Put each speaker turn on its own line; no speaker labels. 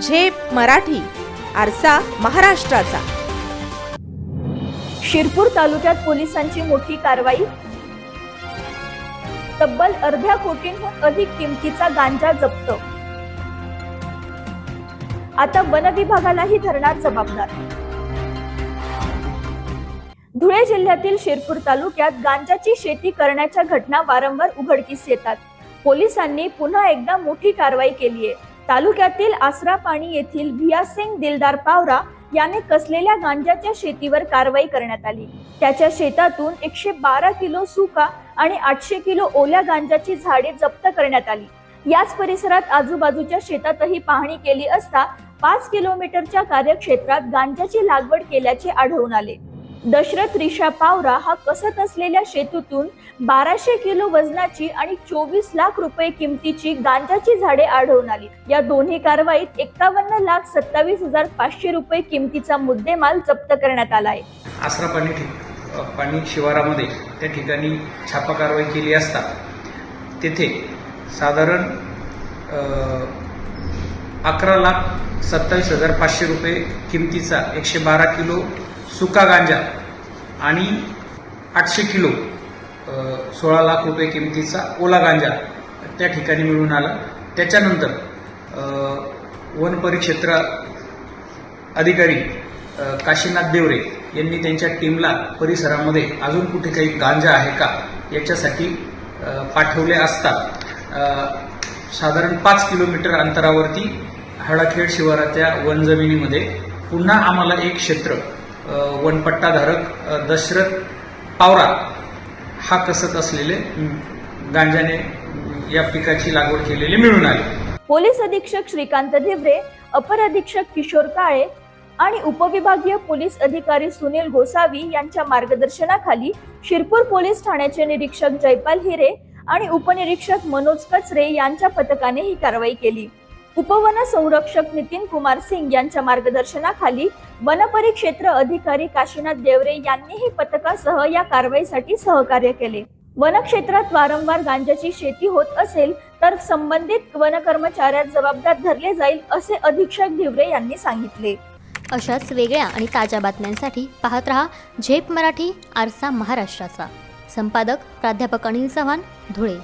झेप मराठी आरसा महाराष्ट्राचा.
शिरपूर तालुक्यात पोलिसांची मोठी कारवाई? तब्बल अर्ध्या कोटींहून अधिक किमतीचा गांजा जप्त. आता वन विभागालाही धरणार जबाबदार. धुळे जिल्ह्यातील शिरपूर तालुक्यात गांजाची शेती करण्याच्या घटना वारंवार उघडकीस येतात. पोलिसांनी पुन्हा एकदा मोठी कारवाई केली आहे तालुक्यातील आसरा पाणी येथील भियासिंग दिलदार पावरा याने कसलेल्या गांजाच्या शेतीवर कारवाई करण्यात आली. त्याच्या शेतातून एकशे बारा किलो सुका आणि आठशे किलो ओल्या गांजाची झाडे जप्त करण्यात आली. याच परिसरात आजूबाजूच्या शेतातही पाहणी केली असता पाच किलोमीटरच्या कार्यक्षेत्रात गांजाची लागवड केल्याचे आढळून आले. दशरथ रिषा पावरा हा कसत असलेल्या शेतीतून बाराशे किलो वजनाची आणि चोवीस लाख रुपये किमतीची गांजाची झाडे आढळून आली. या दोन्ही कारवाईत एकावन्न लाख सत्तावीस हजार पाचशे रुपये किमतीचा मुद्देमाल जप्त करण्यात आला आहे.
आसरा पाणी पाणी शिवारामध्ये त्या ठिकाणी छापा कारवाई केली असता तेथे साधारण अकरा लाख सत्तावीस हजार पाचशे रुपये किमतीचा एकशे बारा किलो सुका गांजा आणि आठशे किलो सोळा लाख रुपये किमतीचा ओला गांजा त्या ठिकाणी मिळून आला. त्याच्यानंतर वन परिक्षेत्र अधिकारी काशीनाथ देवरे यांनी त्यांच्या टीमला परिसरामध्ये अजून कुठे काही गांजा आहे का याच्यासाठी पाठवले असता साधारण पाच किलोमीटर अंतरावरती हळाखेड शिवाराच्या वन जमिनीमध्ये पुन्हा आम्हाला एक क्षेत्र वनपट्टाधारक दशरथ पावरा हा कसत असलेले गांजाने या पिकाची लागवड केलेली मिळून आली.
पोलीस अधीक्षक श्रीकांत धिवरे अपर अधीक्षक किशोर काळे आणि उपविभागीय पोलीस अधिकारी सुनील गोसावी यांच्या मार्गदर्शनाखाली शिरपूर पोलीस ठाण्याचे निरीक्षक जयपाल हिरे आणि उपनिरीक्षक मनोज कचरे यांच्या पथकाने ही कारवाई केली. उपवन संरक्षक नितीन कुमार सिंग यांच्या मार्गदर्शनाखाली वनपरिक्षेत्र अधिकारी काशीनाथ देवरे यांनीही पथकासह या कारवाईसाठी सहकार्य केले. वनक्षेत्रात वारंवार गांजाची शेती होत असेल तर संबंधित वन कर्मचाऱ्यात जबाबदार धरले जाईल असे अधीक्षक धिवरे यांनी सांगितले.
अशाच वेगळ्या आणि ताज्या बातम्यांसाठी पाहत रहा झेप मराठी आरसा महाराष्ट्राचा. संपादक प्राध्यापक अनिल चव्हाण धुळे.